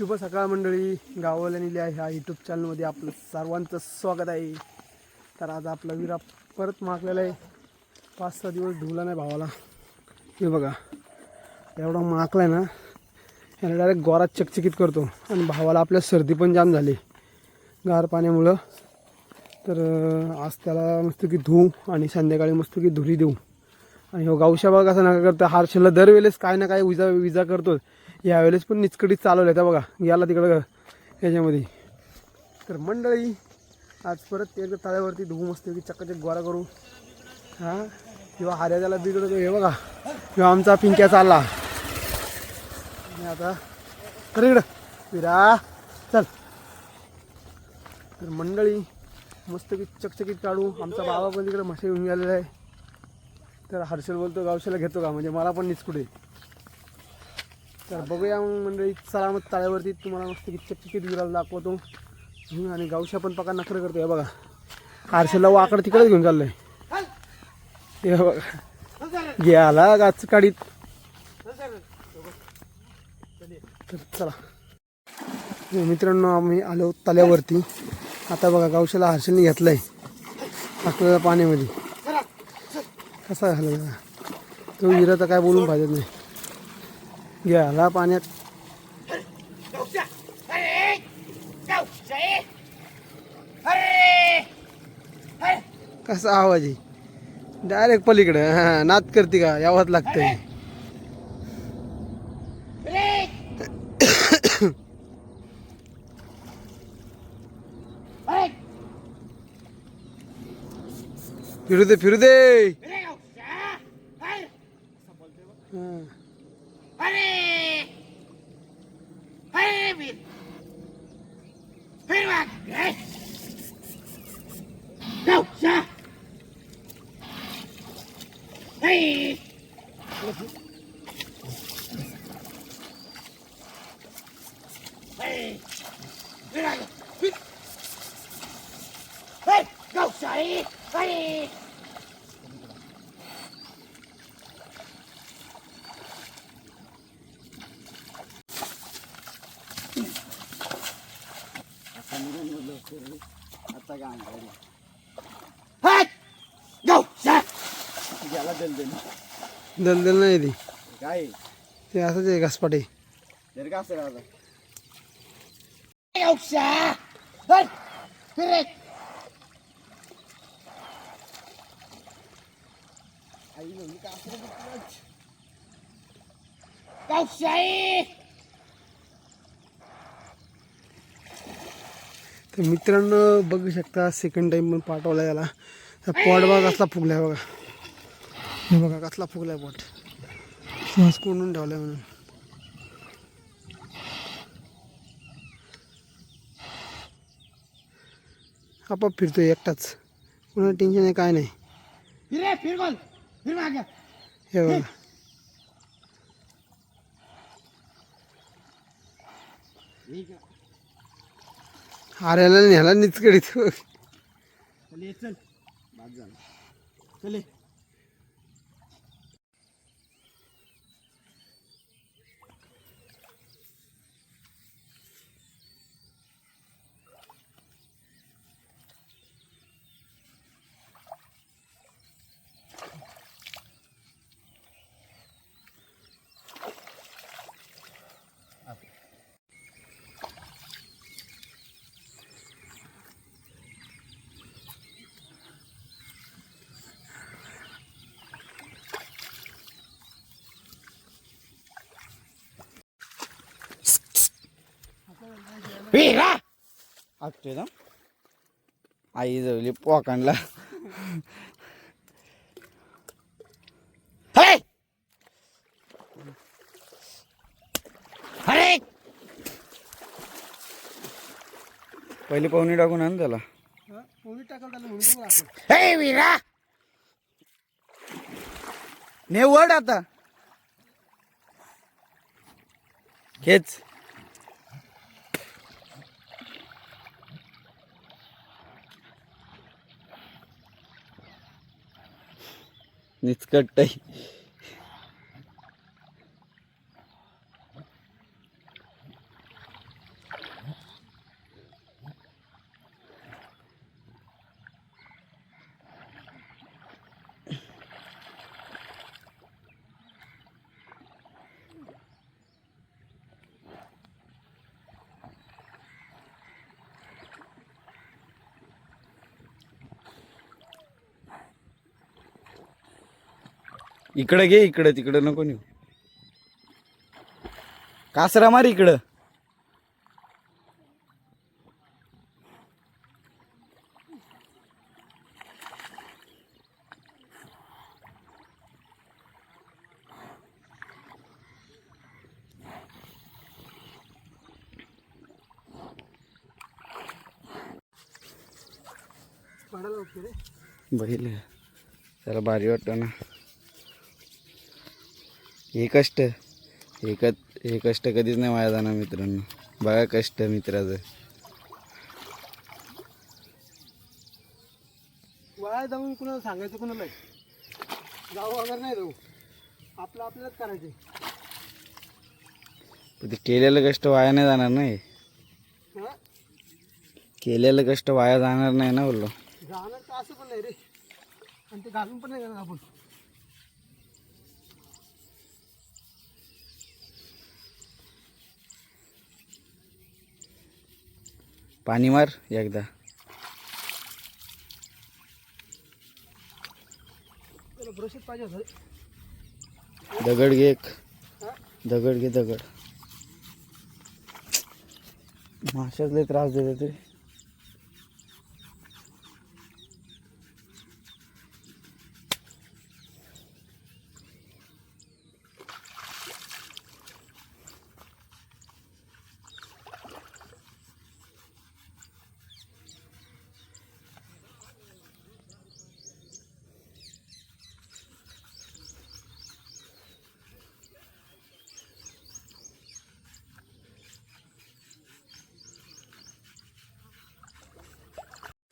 शुभ सकाळ मंडळी गाववाल्या आहे ह्या यूट्यूब चॅनलमध्ये आपलं सर्वांचं स्वागत आहे. तर आज आपला विरा परत मागलेला आहे. पाच सहा दिवस धुवला नाही भावाला. हे बघा एवढा माकला आहे ना याला डायरेक्ट गोरात चकचकीत करतो. आणि भावाला आपल्या सर्दी पण जाम झाली. गार पाण्यामुळं. तर आज त्याला मस्त की धुवू आणि संध्याकाळी मस्त की धुरी देऊ. आणि हो गावशा बघा कसं नका करतं हारशेला दरवेळेस काय ना काय विजा विजा करतो यावेळेस पण निचकडीत चालवलं आहे बघा याला तिकडं याच्यामध्ये. तर मंडळी आज परत एकदा तळ्यावरती धुवू मस्त की चक्काचक गोरा करू. हां? किंवा हार्या बिघडतो हे बघा. किंवा आमचा पिंक्या चालला. आणि आता तर इकडं. विरा चल. तर मंडळी मस्त की चकचकीत काढू. आमचा बाबा पण तिकडे म्हशी घेऊन गेलेला आहे. तर हर्षल बोलतो गावशाला घेतो का? म्हणजे मला पण निचकुडे तर बघूया मग मंडळी चला मग तळ्यावरती तुम्हाला मस्त चकचकीत विराला दाखवतो. आणि गावशा पण पका नखरं करतो. या बघा. आरशाला वाकड तिकडेच घेऊन चाललंय. हे बघा. गेला गाच काढीत तर चला. मित्रांनो आम्ही आलो तल्यावरती आता बघा गावशाला हर्षलने घेतलंय. टाकलेल्या पाण्यामध्ये. कसा झाला? तो हिरा तर काय बोलून पाहिजे नाही. गेला पाण्यात. कसा आवाज आहे? डायरेक्ट पलीकडे. हा नात करते का? यावंच लागतंय. फिरू दे फिरू दे. अरे अरे फिर फिर भाग đâu ra hey दलदल नाही ती. काय? ते असंच आहे घासपाटे. जर का असं राहतं तर मित्रांनो बघू शकता सेकंड टाइम पण पाठवला याला. तर पोट बघा कसला फुगलाय बघा. हे बघा कसला फुगलाय पोट श्वास कोंडून ठेवलाय म्हणून. आपाप फिरतोय एकटाच. कोणाला टेन्शन आहे काय नाही. हे बघा. हारायला न्यायला निचकडीत. चल ये चल बाद झालं चल ये. आगतोय ना आई जवली पोकांडला अरे अरे पहिले पाहुणे टाकून आण त्याला हे वीरा ने वड आता खेच 見つかった。इकडं घे इकडं तिकडं नको नेऊ. कासरा मार इकडं. बघितलं त्याला भारी वाटतं ना. हे कष्ट. हे क हे कष्ट कधीच नाही वाया जाणार मित्रांनो. बघा कष्ट मित्राचं. वाया जाऊन कुणाला सांगायचं कुणाला जाऊ वगैरे नाही जाऊ. आपलं आपल्यालाच करायचे पण ते केलेलं कष्ट वाया नाही जाणार नाही हा. केलेलं कष्ट वाया जाणार नाही ना बोललो. जाणार तर असं पण नाही रे. आणि ते घालून पण नाही करणार आपण. पाणी मार एकदा. दगड घे एक. दगड घे दगड. माशातले लय त्रास देतात ते.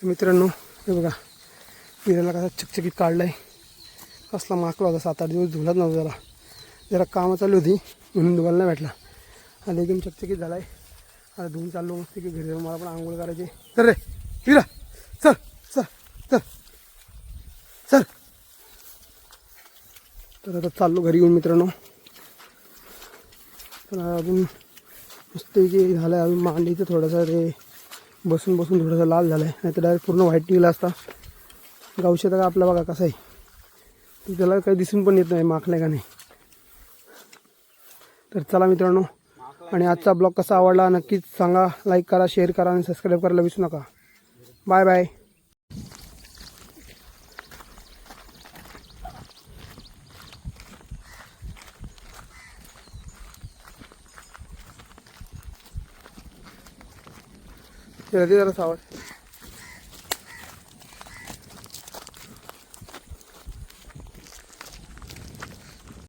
मित्रांनो हे बघा. विराला कसा चकचकीत आहे कसला माकला होता सात आठ दिवस धुलाच नव्हता जरा. जरा कामं चालू होती म्हणून धुवायला नाही भेटला. आणि एकदम चकचकीत झालाय. आता धुवून चाललो मस्त की घरी जाऊन मला पण आंघोळ करायची तर रे विरा. चल चल चल. चल. तर आता चाललो घरी येऊन मित्रांनो. तर अजून मस्त की झालं आहे अजून मांडीचं थोडंसं ते बसून बसून थोडासा लाल झाला आहे नाही तर डायरेक्ट पूर्ण व्हाईट निघला असता. गावशेत का आपला बघा कसा आहे. त्याला काही दिसून पण येत नाही माखलाय का नाही. तर चला मित्रांनो आणि आजचा ब्लॉग कसा आवडला नक्कीच सांगा लाईक करा शेअर करा आणि सबस्क्राईब करायला विसरू नका. बाय बाय जरा सावध.